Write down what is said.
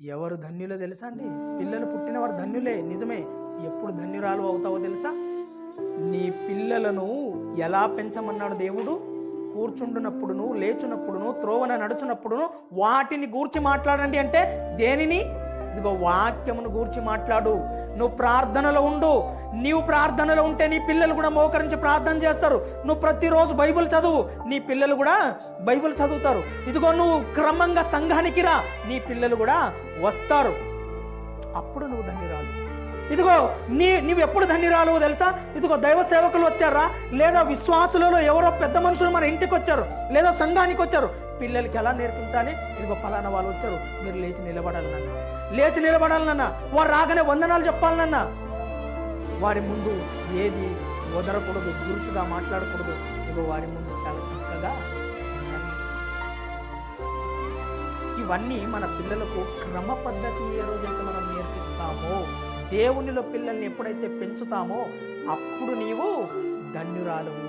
ఎవరు ధన్యులో తెలుసా అండి? పిల్లలు పుట్టినవారు ధన్యులే నిజమే. ఎప్పుడు ధన్యురాలు అవుతావో తెలుసా? నీ పిల్లలను ఎలా పెంచమన్నాడు దేవుడు? కూర్చుండునప్పుడును లేచునప్పుడును త్రోవన నడుచునప్పుడును వాటిని గూర్చి మాట్లాడండి అంటే దేనిని? ఇదిగో వాక్యమును గూర్చి మాట్లాడు. నువ్వు ప్రార్థనలో ఉండు. నీవు ప్రార్థనలో ఉంటే నీ పిల్లలు కూడా మోకరించి ప్రార్థన చేస్తారు. నువ్వు ప్రతిరోజు బైబిల్ చదువు. నీ పిల్లలు కూడా బైబిల్ చదువుతారు. ఇదిగో నువ్వు క్రమంగా సంఘానికి రా. నీ పిల్లలు కూడా వస్తారు. అప్పుడు నువ్వు ధన్యరాలు. ఇదిగో నీ నువ్వు ఎప్పుడు ధన్యురాలు తెలుసా? ఇదిగో దైవ సేవకులు వచ్చారా? లేదా విశ్వాసులలో ఎవరో పెద్ద మనుషులు మన ఇంటికి వచ్చారు? లేదా సంఘానికి వచ్చారు? పిల్లలకి ఎలా నేర్పించాలి? ఇదిగో ఫలానా వాళ్ళు వచ్చారు మీరు లేచి నిలబడాలన్న లేచి నిలబడాలన్న వారు రాగానే వందనాలు చెప్పాలన్న వారి ముందు ఏది వదరకూడదు దురుసుగా మాట్లాడకూడదు. ఇదిగో వారి ముందు చాలా చక్కగా ఇవన్నీ మన పిల్లలకు క్రమ పద్ధతి ఏ రోజైతే మనం నేర్పిస్తామో దేవునిలో పిల్లల్ని ఎప్పుడైతే పెంచుతామో అప్పుడు నీవు ధన్యురాలవు.